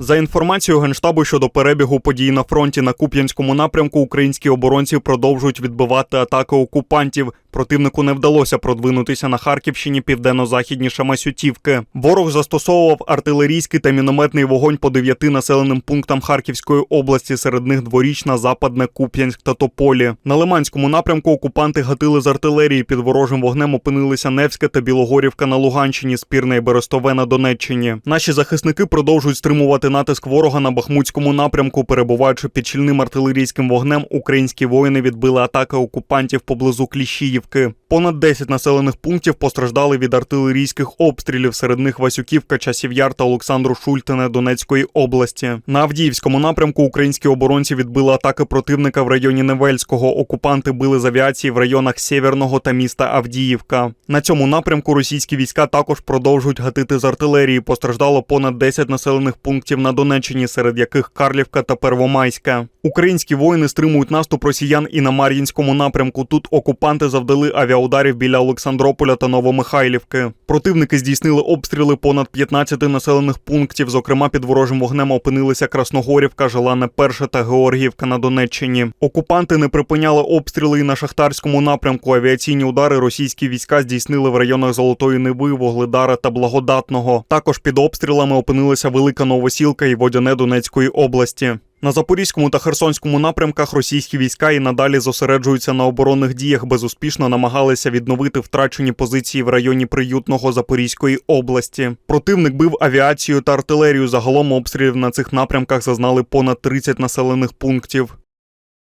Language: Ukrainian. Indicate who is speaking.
Speaker 1: За інформацією генштабу щодо перебігу подій на фронті на Куп'янському напрямку, українські оборонці продовжують відбивати атаки окупантів. Противнику не вдалося продвинутися на Харківщині південно-західніше Масютівки. Ворог застосовував артилерійський та мінометний вогонь по дев'яти населеним пунктам Харківської області. Серед них дворічна, западне, Куп'янськ та Тополі. На Лиманському напрямку окупанти гатили з артилерії. Під ворожим вогнем опинилися Невське та Білогорівка на Луганщині, Спірне і Берестове на Донеччині. Наші захисники продовжують стримувати натиск ворога на Бахмутському напрямку. Перебуваючи під щільним артилерійським вогнем, українські воїни відбили атаки окупантів поблизу Кліщіївки. Понад 10 населених пунктів постраждали від артилерійських обстрілів. Серед них Васюківка, Часів'яр та Олександру Шультине Донецької області. На Авдіївському напрямку українські оборонці відбили атаки противника в районі Невельського. Окупанти били з авіації в районах Сєвєрного та міста Авдіївка. На цьому напрямку російські війська також продовжують гатити з артилерії. Постраждало понад 10 населених пунктів на Донеччині, серед яких Карлівка та Первомайська. Українські воїни стримують наступ росіян і на Мар'їнському напрямку. Тут окупанти завдали авіаударів біля Олександрополя та Новомихайлівки. Противники здійснили обстріли понад 15 населених пунктів. Зокрема, під ворожим вогнем опинилися Красногорівка, Желане Перше та Георгіївка на Донеччині. Окупанти не припиняли обстріли і на шахтарському напрямку. Авіаційні удари російські війська здійснили в районах Золотої Ниви, Вогледара та Благодатного. Також під обстрілами опинилися Велика Новосілка і Водяне Донецької області. На Запорізькому та Херсонському напрямках російські війська і надалі зосереджуються на оборонних діях, безуспішно намагалися відновити втрачені позиції в районі Приютного Запорізької області. Противник бив авіацію та артилерію. Загалом обстрілів на цих напрямках зазнали понад 30 населених пунктів.